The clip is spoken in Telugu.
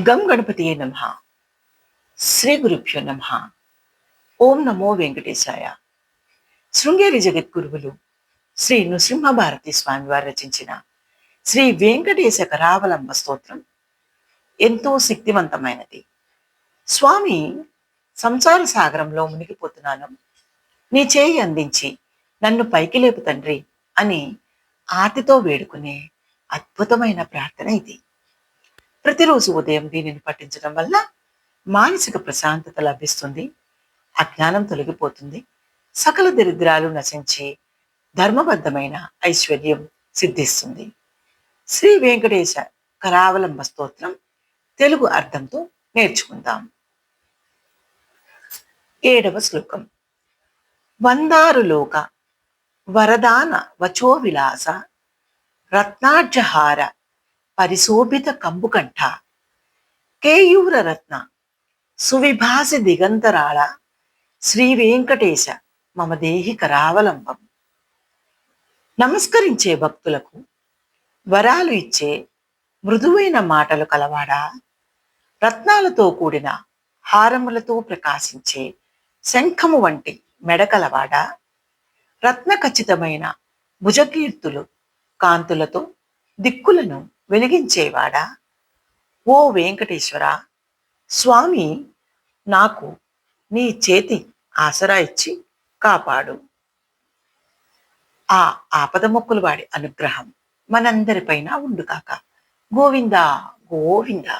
గం గణపతియే నమ. శ్రీ గురుభ్యో నమ. ఓం నమో వెంకటేశాయ. శృంగేరి జగద్గురువులు శ్రీ నృసింహభారతి స్వామివారు స్వామి వారు రచించిన శ్రీ వెంకటేశ కరావలంబ స్తోత్రం ఎంతో శక్తివంతమైనది. స్వామి సంసార సాగరంలో మునిగిపోతున్నాను. నీ చేయి అందించి నన్ను పైకి లేపు తండ్రి అని ఆతితో వేడుకునే అద్భుతమైన ప్రార్థన ఇది. ప్రతిరోజు ఉదయం దీనిని పఠించడం వల్ల మానసిక ప్రశాంతత లభిస్తుంది అజ్ఞానం తొలగిపోతుంది సకల దరిద్రాలు నశించి ధర్మబద్ధమైన ఐశ్వర్యం సిద్ధిస్తుంది. శ్రీ వెంకటేశ కరావలంబ స్తోత్రం తెలుగు అర్థంతో నేర్చుకుందాం. ఏడవ శ్లోకం. వందారులోక వరదాన వచో విలాస రత్నార్జహార పరిశోభిత కంబుకంఠ. కేయూర రత్న సువిభాసి దిగంతరాళ. శ్రీ వెంకటేశ మమ దేహి కరావలంబం. నమస్కరించే భక్తులకు. వరాలు ఇచ్చే. మృదువైన మాటలు కలవాడా. రత్నాలతో కూడిన. హారములతో ప్రకాశించే. శంఖము వంటి మెడ కలవాడా. రత్న ఖచ్చితమైన భుజకీర్తులు. కాంతులతో దిక్కులను వెలిగించేవాడా? ఓ వెంకటేశ్వర స్వామి నాకు నీ చేతి ఆసరా ఇచ్చి కాపాడు. ఆ ఆపద మొక్కులు వాడి అనుగ్రహం మనందరిపైన ఉండుకాక గోవిందా గోవిందా.